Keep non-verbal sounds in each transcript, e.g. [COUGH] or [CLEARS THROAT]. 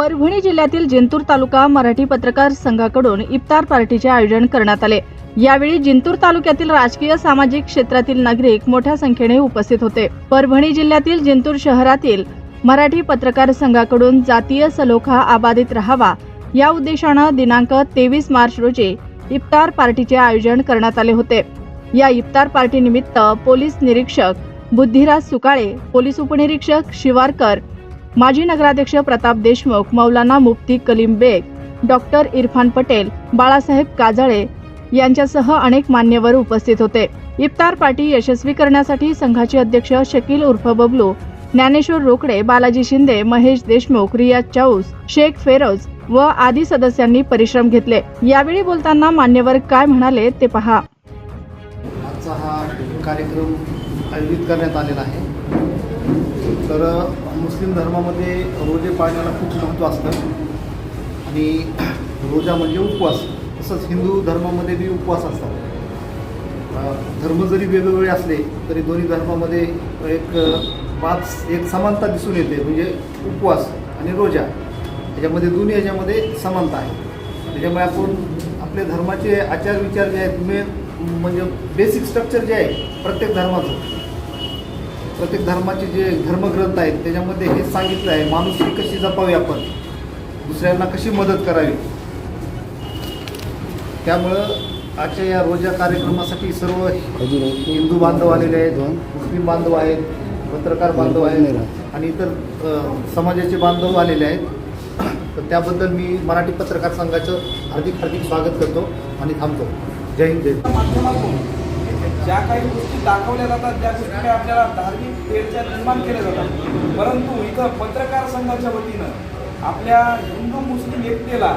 परभणी जिल्ह्यातील जिंतूर तालुका मराठी पत्रकार संघाकडून इफ्तार पार्टीचे आयोजन करण्यात आले. यावेळी जिंतूर तालुक्यातील राजकीय सामाजिक क्षेत्रातील नागरिक मोठ्या संख्येने उपस्थित होते. परभणी जिल्ह्यातील जिंतूर शहरातील मराठी पत्रकार संघाकडून जातीय सलोखा अबाधित राहावा या उद्देशानं दिनांक तेवीस मार्च रोजी इफ्तार पार्टीचे आयोजन करण्यात आले होते. या इफ्तार पार्टीनिमित्त पोलीस निरीक्षक बुद्धिराज सुकाळे पोलीस उपनिरीक्षक शिवारकर माजी नगराध्यक्ष प्रताप देशमुख मौलाना मुफ्ती कलीम बेग डॉक्टर इरफान पटेल बाळासाहेब काजळे यांच्यासह अनेक मान्यवर उपस्थित होते. इफ्तार पार्टी यशस्वी करण्यासाठी संघाचे अध्यक्ष शकील उर्फ बबलू ज्ञानेश्वर रोकडे बालाजी शिंदे महेश देशमुख रियाज चाऊस शेख फेरोज व आदी सदस्यांनी परिश्रम घेतले. यावेळी बोलताना मान्यवर काय म्हणाले ते पहा. आजचा हा कार्यक्रम आयोजित करण्यात आलेला आहे. तर मुस्लिम धर्मामध्ये रोजे पाळण्याला खूप महत्त्व असतं. आणि [CLEARS THROAT] रोजा म्हणजे उपवास. तसंच हिंदू धर्मामध्ये बी उपवास असतात. धर्म जरी वेगवेगळे असले तरी दोन्ही धर्मामध्ये एक पाच एक समानता दिसून येते. म्हणजे उपवास आणि रोजा. याच्यामध्ये दोन्ही याच्यामध्ये समानता आहे. त्याच्यामुळे आपण आपले धर्माचे आचार विचार जे आहेत मेन म्हणजे बेसिक स्ट्रक्चर जे आहे प्रत्येक धर्माचं. प्रत्येक धर्माचे जे धर्मग्रंथ आहेत त्याच्यामध्ये हे सांगितलं आहे माणुसकी कशी जपावी आपण? दुसऱ्यांना कशी मदत करावी? त्यामुळं आजच्या या रोजा कार्यक्रमासाठी सर्व हिंदू बांधव आलेले आहेत मुस्लिम बांधव आहेत पत्रकार बांधव आहेत आणि इतर समाजाचे बांधव आलेले आहेत. तर त्याबद्दल मी मराठी पत्रकार संघाचं हार्दिक हार्दिक स्वागत करतो आणि थांबतो. जय हिंद जय माध्यमातून ज्या काही गोष्टी दाखवल्या जातात त्या गोष्टी काही आपल्याला धार्मिक तेढच्या निर्माण केल्या जातात. परंतु इथं पत्रकार संघाच्या वतीनं आपल्या हिंदू मुस्लिम एकतेला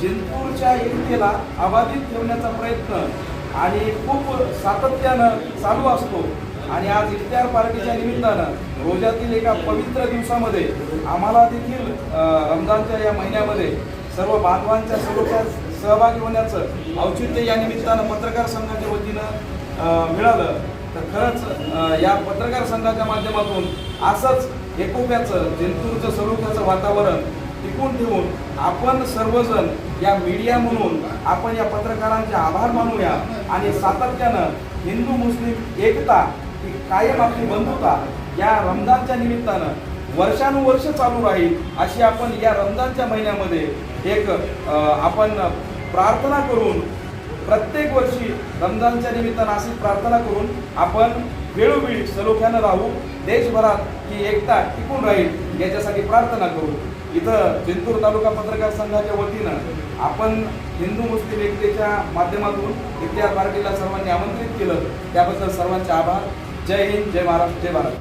जिंतूरच्या एकतेला अबाधित ठेवण्याचा प्रयत्न आणि खूप सातत्यानं चालू असतो. आणि आज इफ्तार पार्टीच्या निमित्तानं रोजातील एका पवित्र दिवसामध्ये आम्हाला देखील रमजानच्या या महिन्यामध्ये सर्व बांधवांच्या सर्वच्या सहभागी होण्याचं औचित्य या निमित्तानं पत्रकार संघाच्या वतीनं मिळालं तर खरंच या पत्रकार संघाच्या माध्यमातून असंच एकोप्याचं जंतूरचं स्वरूपाचं वातावरण टिकून ठेवून आपण सर्वजण या मीडिया म्हणून आपण या पत्रकारांचे आभार मानूया आणि सातत्यानं हिंदू मुस्लिम एकता ही कायम आपली बंधुता या रमजानच्या निमित्तानं वर्षानुवर्ष चालू राहील अशी आपण या रमजानच्या महिन्यामध्ये एक आपण प्रार्थना करून प्रत्येक वर्षी रमजानच्या निमित्तानं अशी प्रार्थना करून आपण वेळोवेळी सलोख्यानं राहू देशभरात ही एकता टिकून राहील याच्यासाठी प्रार्थना करू. इथं जिंतूर तालुका पत्रकार संघाच्या वतीनं आपण हिंदू मुस्लिम एकतेच्या माध्यमातून इतिहास पार्टीला सर्वांनी आमंत्रित केलं. त्याबद्दल सर्वांचे आभार. जय हिंद जय महाराष्ट्र जय भारत.